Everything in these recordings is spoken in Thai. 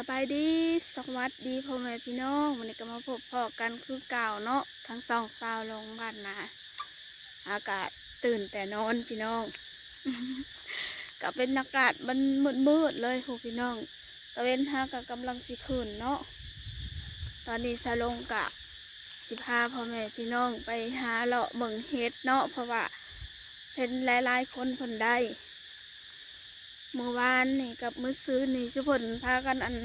สบายดีสวัสดีพ่อแม่พี่น้องวันนี้ก็มาพบพ่อกันคือเก่าเนาะทั้งสองสาวลงบ้านนาอากาศตื่นแต่นอนพี่น้อง ก็เป็นอากาศมันมืดมืดเลยพวกพี่น้องตะเวนหากับกำลังสิขึ้นเนาะตอนนี้สลงกะสิพาพ่อแม่พี่น้องไปหาเลาะเบิ่งเฮ็ดเนาะเพราะว่าเห็นหลายๆคนเพิ่นได้ เมื่อวานนี่กับมื้อซื้อนี่ทุกคนพากันอัน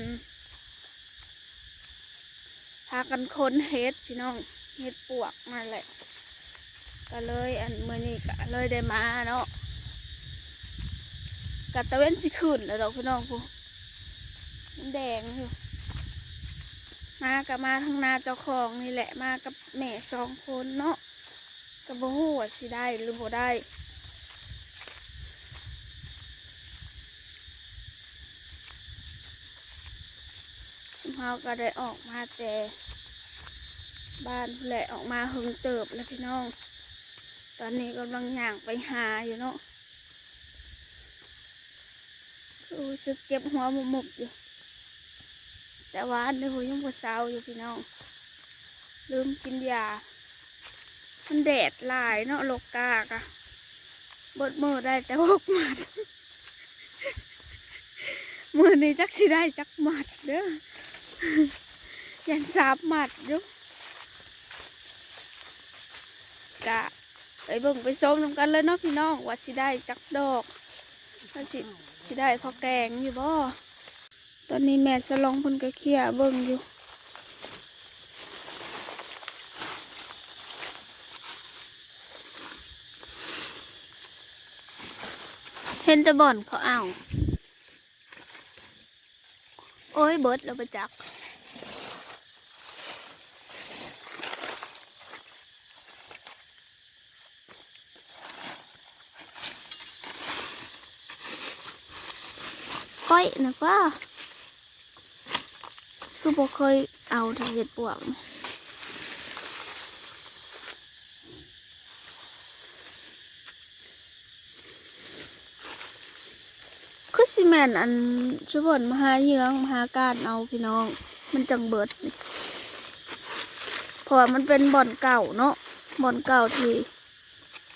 พากันค้นเฮ็ดพี่น้องเฮ็ดปวกมาแหละ ก็เลยอันมื่อนี้ก็เลยได้มาเนาะกัตะเว้นสิขึ้นแล้วดอกพี่น้องพูมันแดงอยู่มากับมาทางนาเจ้าของนี่แหละมากับแม่สองคนเนาะก็บ่ฮู้ว่าสิได้หรือบ่ได้ เฮาก็ได้ออกมาแต่บ้านแหละออกมาหึงเติบแล้วพี่น้อง ตอนนี้กำลังย่างไปหาอยู่เนาะรู้สึกเจ็บหัวหมุกๆอยู่ แต่ว่าอันนี้หัวยังปวดเศร้าอยู่พี่น้อง ลืมกินยา มันแดดหลายเนาะโลกกากอะบดมือได้แต่หกหมัดมือนี้จักสิได้จักหมัดเด้อ ยันสามหมัดยู่กะไปเบิ่งไปส้มนำกันเลยเนาะพี่น้องว่าสิได้จักดอกว่าสิสิได้พอแกงอยู่บ่ตอนนี้แม่สลองเพิ่นก็เคลียเบิ่งอยู่เห็นต่บ่อนเขาเอา อ้ยเบิดเราไปจักก้อยนะว่าคือบ่เคยเอาทางเห็ดปวกนะคือสิ แมนอันชุบนมหาเยืองมหาการเอาพี่น้อง มันจังเบิดเพราะมันเป็นบ่อนเก่าเนาะบ่อนเก่าที่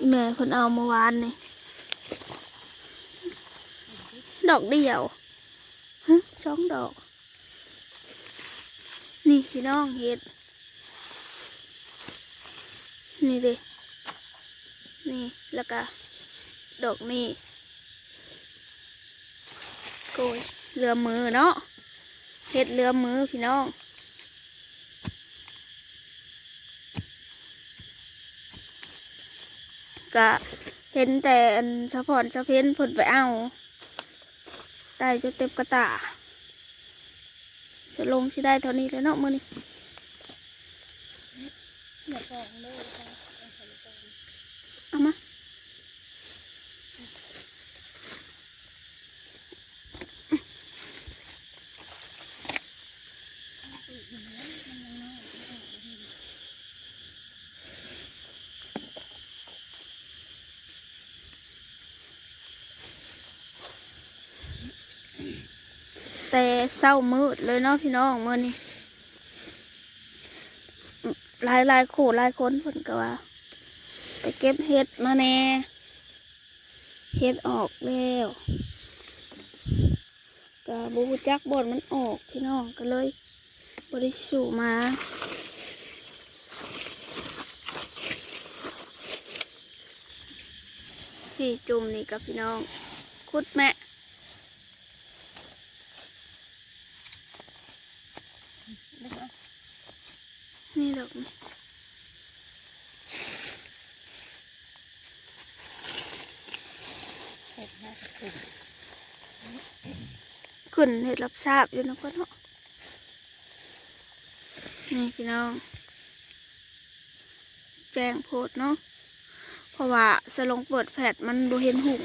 แม่เพิ่นเอาเมื่อวานนี่ดอกเดียวฮะสองดอก นี่พี่น้องเห็ด นี่เด้นี่แล้วก็ดอกนี่ โกยเรือมือเนาะเห็ดเรือมือพี่น้องก็เห็นแต่อันเฉพาะเฉเพนผลไปเอาได้จนเต็มกระตาจะลงสิได้เท่านี้แล้วเนาะมือนี้เอามา แต่เศร้ามืดเลยเนาะพี่น้องมือนี้หลายหลายคู่หลายคนเพิ่นก็ว่า ไปเก็บเห็ดมาแน่เห็ดออกแล้วก็บูจักบอนมันออกพี่น้องก็เลยบริสูมาพี่จุ่มนี่กับพี่น้องคุดแม่ นี่ดอกนี่ขึ้นเห็ดรับทราบอยู่นะพ่อเนาะนี่พี่น้อง แจ้งโพดเนาะเพราะว่าสลงเปิดแผดมันดูเห็นหุ่ง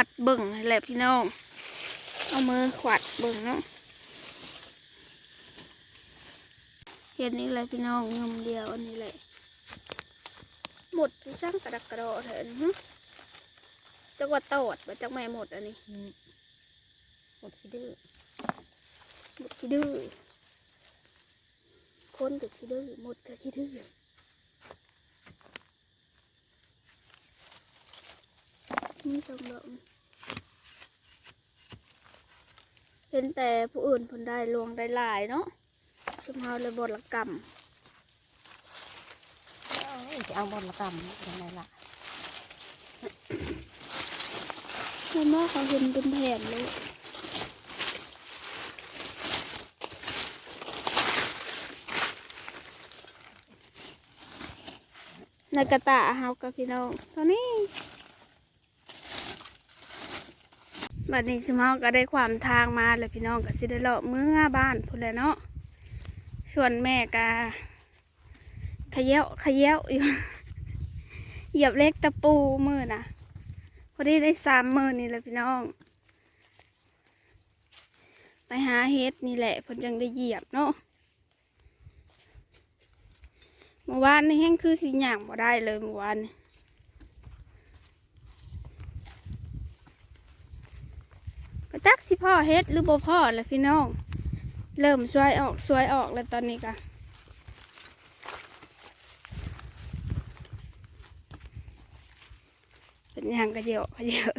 วัดเบิ่งแหละพี่น้อง เอามือขวัดเบิ่งเนาะเห็นนี่แหละพี่น้องงมเดียวอันนี้แหละหมดที่ช่างกระดักกระโดดเถอะนี่หึจักว่าโตดว่าจักแม่หมดอันนี้หมดขี้ดื้อหมดขี้ดื้อคนกับขี้ดื้อหมดกับขี้ดื้อ นี่ตรงดอกนี่เห็นแต่ผู้อื่นผลได้ลวงได้หลายเนาะสมเฮาเลยบทละกรรมเอ้ยจะเอาบอลมากำยังไงล่ะเห็นว่าเขาเห็นเป็นแผ่นเลยในกระตาเฮากับพี่น้องตอนนี้ บัดนี้สมเฮาก็ได้ความทางมาแล้วพี่น้องก็สิได้เลาะเมื่อบ้านพุ่นแหล้วเนาะส่วนแม่ก็ขยเยวขยเยวอยู่เหยียบเล็กตะปูมือนะพอดีได้สามมือนี่แหละพี่น้อง ไปหาเฮ็ดนี่แหละพนจังได้เหยียบเนาะเมื่อวานนี่แห้งคือสิหยางบ่ได้เลยเมื่อวานนี่ จักสิพ่อเฮ็ดหรือบ่พ่อแหละพี่น้อง เริ่มสวยออกสวยออกแล้วตอนนี้ก็เป็นย่างกระเดียวกระเดียว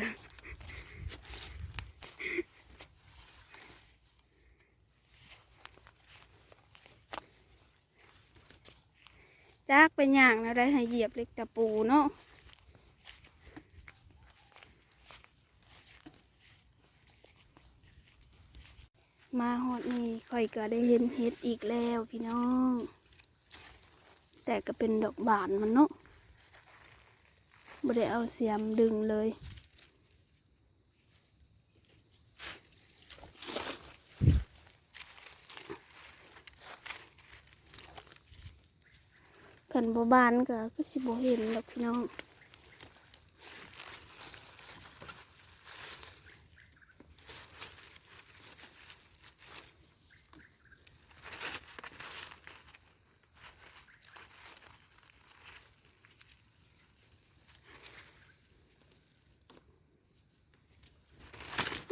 จักเป็นอย่างแล้วได้ให้เหยียบเล็กตะปูเนาะ มาหอดนี่ค่อยก็ได้เห็นเห็ดอีกแล้วพี่น้อง แต่ก็เป็นดอกบานมันเนาะไม่ได้เอาเสียมดึงเลยกันบ่บานก็ก็สิบ่เห็นดอกพี่น้อง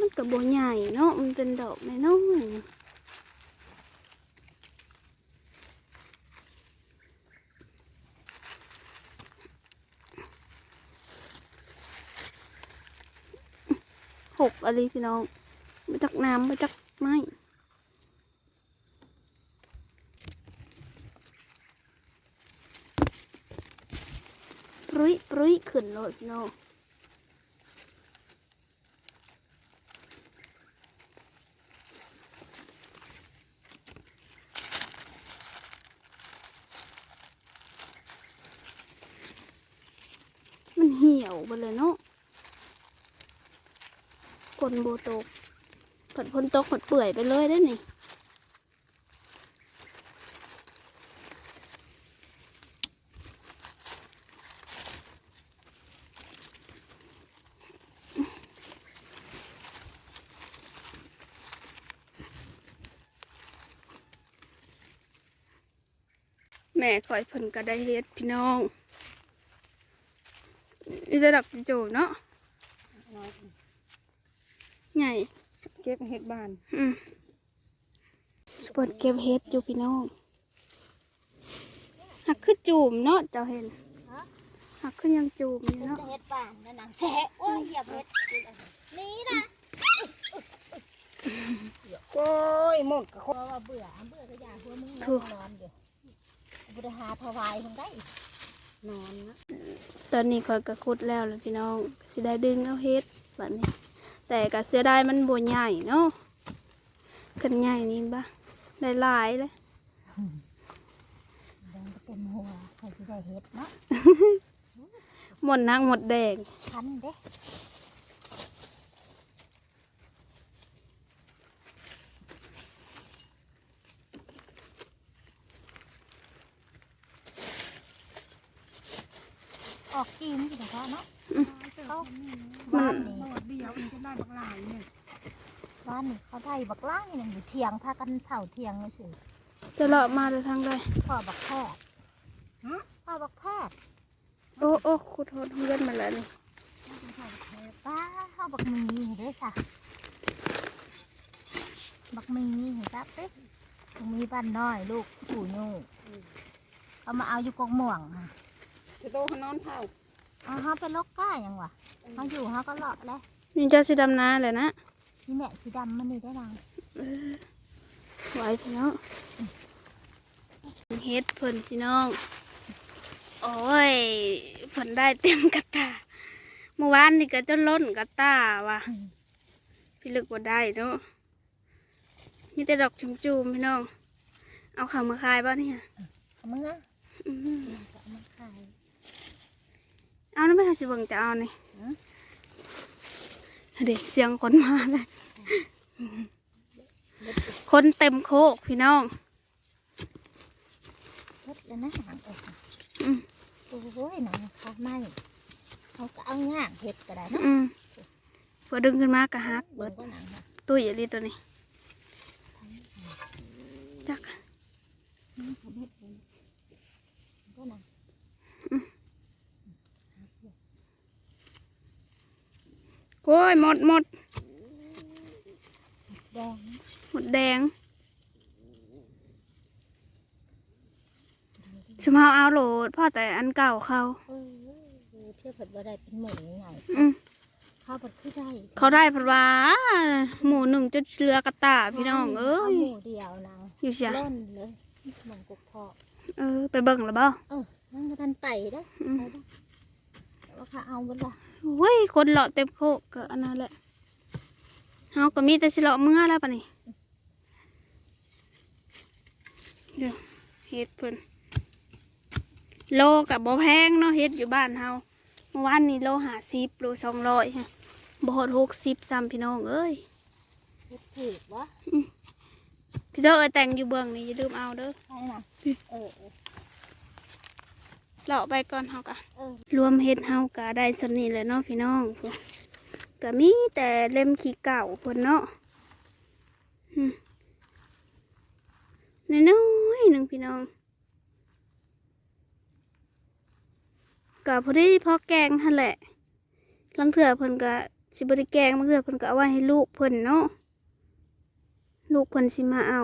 มันก็บ่ใหญ่ เนาะมันเป็นดอกน้อยๆหกอะไรพี่น้องไมาจากน้ำไมาจากไม้ปรุยปรุยขึ้นเลยพี่น้อง เหี่ยวไปเลยเนาะฝนโบตกฝนฝนตกฝนเปื่อยไปเลยได้นี่แม่คอยเพิ่นก็ได้เฮ็ดพี่น้อง อีจะดักโจเนาะน้อยใหญ่เก็บเห็ดบานอืมเปิดเก็บเฮ็ดอยู่พี่น้องหักขึ้นจูมเนาะเจ้าเห็นหักขึ้นยังจูมอยู่เนาะเฮ็ดป่านนั่นน่ะแสะโอ้ยเหยียบเฮ็ดนี่นะโอ้ยหมดก็เพราะว่าเบื่อเบื่อก็อยากหัวมึงนอนนอนอยู่บุรหาถวายคนได้ นอนนะตอนนี้คอยกระคุดแล้วเลยพี่น้องสิได้ดึงเอาเฮ็ดแบบนี้ แต่ก็เสียดายมันบวใหญ่เนาะกันใหญ่นี่บ้าได้หลายเลยเดินก็เป็นหัวใครจะได้เฮ็ดเนาะหมดนักหมดแดงทันเด้ ออกกินอยู่นะคะเนาะอืมเขามับ้านนนี่หมดเดียวมันจะได้บักหลายเนี่ยบ้านนี่เขาได้บักล่างนี่อยู่เทียงพากันเผาเทียงเลยสิจะเลาะมาเดินทางใดพ่อบักแพทย์พ่อบักแพทย์โอ้โอ้ขุดโหดเพื่อนมาแล้วนี่ป้าเขาบักมีเด้อจ้ะบักมีเห็นปะเป๊ะบักมีบ้านน้อยลูกปู่ยูเขามาเอาอยู่กองม่วงค่ะ จะโตเขานอนเผาเอาเขาไปลกก้ายังวะเขาอยู่เขาก็เลาะแล้วนี่เจ้าสิดำนาเลยนะนี่แม่สีดำมันนี่ได้ดังไหวพี่น้องเฮ็ดเพิ่นพี่น้อง โอ้ยเพิ่นได้เต็มกระตาเมื่อวานนี่ก็จะล้นกระตาว่ะพี่ลึกว่าได้เนาะมีแต่ดอกจุ่มๆพี่น้อง เอาเข่ามาขายบ้าเนี่ยเอามืออื้อหือเอามาขาย เอานะไม่เอาสิเบิ่งจะเอานี่ฮะเด็กเสียงคนมาเลยคนเต็มโคกพี่น้องเฮ็ดแล้วนะหางอกอืมโอ้ยหนังเขาไม่เขาก็เอาง่างเห็ดก็ได้เนาะอืมพอดึงขึ้นมากระฮักเบิเบิดดก็หนังค่ะตุ้ยอะไรตัวนี้จัก อืมเขาเฮ็ดเลยก็หนัง โอ้ ยหมดหมดแดงหมดแดงสมเอาเอาโหลดพ่อแต่อันเก่าเขาเออเที่ยวผัดบ่ได้เป็นหมูใหญ่อืมข้าวผัดคือได้เขาได้เพราะว่าหมูหนึ่งจุดเชือกระตาพี่น้องเอ้ยาหมูเดียวนางอยู่จ้ะเล่นเลยหมองกุกพอเออไปเบิ่งแล้วบ่เออนั่งก็ทันไปเด้ออืมไปเด้อแต่ว่าเขาเอาเบิดละ เว้ยคนเลาะเต็มโคกก็อันนั้นแหละเฮาก็มีแต่สิเลาะเมื่อแล้วปะนี่เดี๋ยวเฮ็ดเพิ่นโลกับบ่แพงเนาะเฮ็ดอยู่บ้านเฮาเมื่อวานนี้โลหาสิบโลสองร้อยฮะบ่ฮอดหกสิบซ้ำพี่น้องเอ้ยเฮ็ดถูกวะพี่เด้อเอ้ยแต่งอยู่เบื้องนี้อย่าลืมเอาเด้อใช่นะเออเออ เลาะไปก่อนเฮากะเออรวมเฮ็ดเฮากะได้สำนี้แหละเนาะพี่น้องพุ่นก็มีแต่เล่มขี้เก่าเพิ่นเนาะอืมน้อยๆหนึ่งพี่น้องก็พอดีพอแกงหั่นแหละลังเถื่อเพิ่นก็สิบ่ได้แกงบางเถื่อเพิ่นก็เอาไว้ให้ลูกเพิ่นเนาะลูกเพิ่นสิมาเอา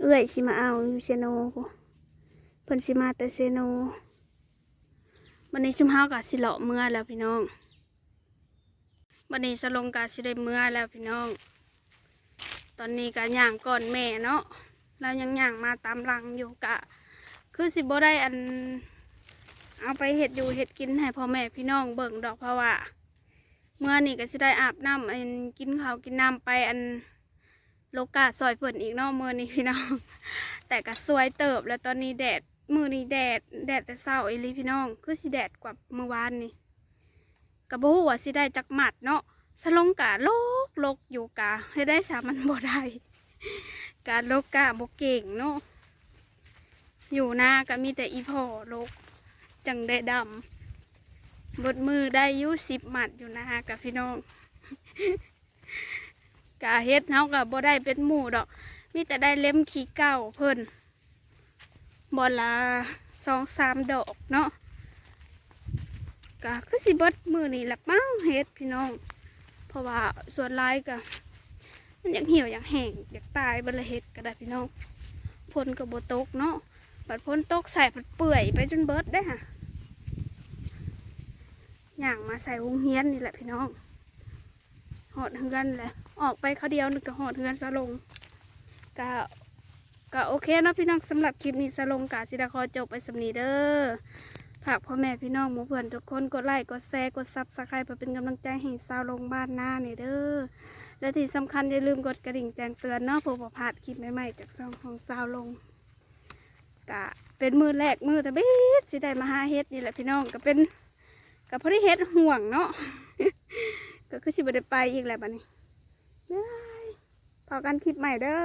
เอื้อยสิมาเอาอยู่เชโนพุ่นเพิ่นสิมาแต่เซโนวันนี้ชุมเฮากะสิเลาะเมื่อแล้วพี่น้องวันนี้สลงกะสิได้เมื่อแล้วพี่น้อง ตอนนี้กะย่างก่อนแม่เนาะแล้วยังย่างมาตามหลังอยู่กะ คือสิบ่ได้อัน เอาไปเห็ดอยู่เห็ดกินให้พ่อแม่พี่น้องเบิ่งดอกเพราะว่าเมื่อนี่ก็สิได้อาบน้ำอันกินข้าวกินน้ำไปอันโลกาซอยเปิ่นอีกเนาะมื่อนี้พี่น้อง แต่ก็สวยเติบแล้วตอนนี้แดด มือนี้แดดแดดแต่เศร้าอีหลีพี่น้อง คือสิแดดกว่าเมื่อวานนี่กระบู้ว่าสิได้จักหมัดเนาะสลงกะโลกโลกอยู่กะให้ได้สามันบ่ได้กะโลกกะบ่เก่งเนาะอยู่หน้าก็มีแต่อีพ่อโลกจังได้ดำบดมือได้ยุสิบหมัดอยู่นะฮะกับพี่น้องกะเฮ็ดเฮาก็บ่ได้เป็นหมู่ดอก มีแต่ได้เล่มขี้เก่าเพิ่น บอลละสองสามดอกเนาะก็คือสิเบิดมือนี่แหละมั้งเฮ็ดพี่น้อง เพราะว่าส่วนหลายก็มันอยากเหี่ยวอยากแห้งอยากตายบดละเฮ็ดก็ได้พี่น้องพลก็บ่ตกเนาะบัดพ้นตกใส่ผัดเปื่อยไปจนเบิดได้ค่ะย่างมาใส่วงเฮียนนี่แหละพี่น้องหอดเฮือนแหละออกไปเขาเดียวนึกก็หอดเฮือนซะลงก็ ก็โอเคเนาะพี่น้องสำหรับคลิปนี้สลงกาสิดาคอจบไปสำนีเด้อฝากพ่อแม่พี่น้องหมู่เพื่อนทุกคนกดไลค์กดแชร์กดซับสไครป์เพื่อเป็นกำลังใจให้สาวลงบ้านหน้าเนี่ยเด้อและที่สำคัญอย่าลืมกดกระดิ่งแจ้งเตือนเนาะเพื่อบ่พาดคลิปใหม่ๆจากซองของสาวลงกะเป็นมือแรกมือแต่บิดสิได้มาหาเฮ็ดนี่แหละพี่น้องก็เป็นกับพอดีเฮ็ดห่วงเนาะก็คือสิบ่ได้ไปอีกแหละบัดนี้บ๊ายบายพอกันคลิปใหม่เด้อ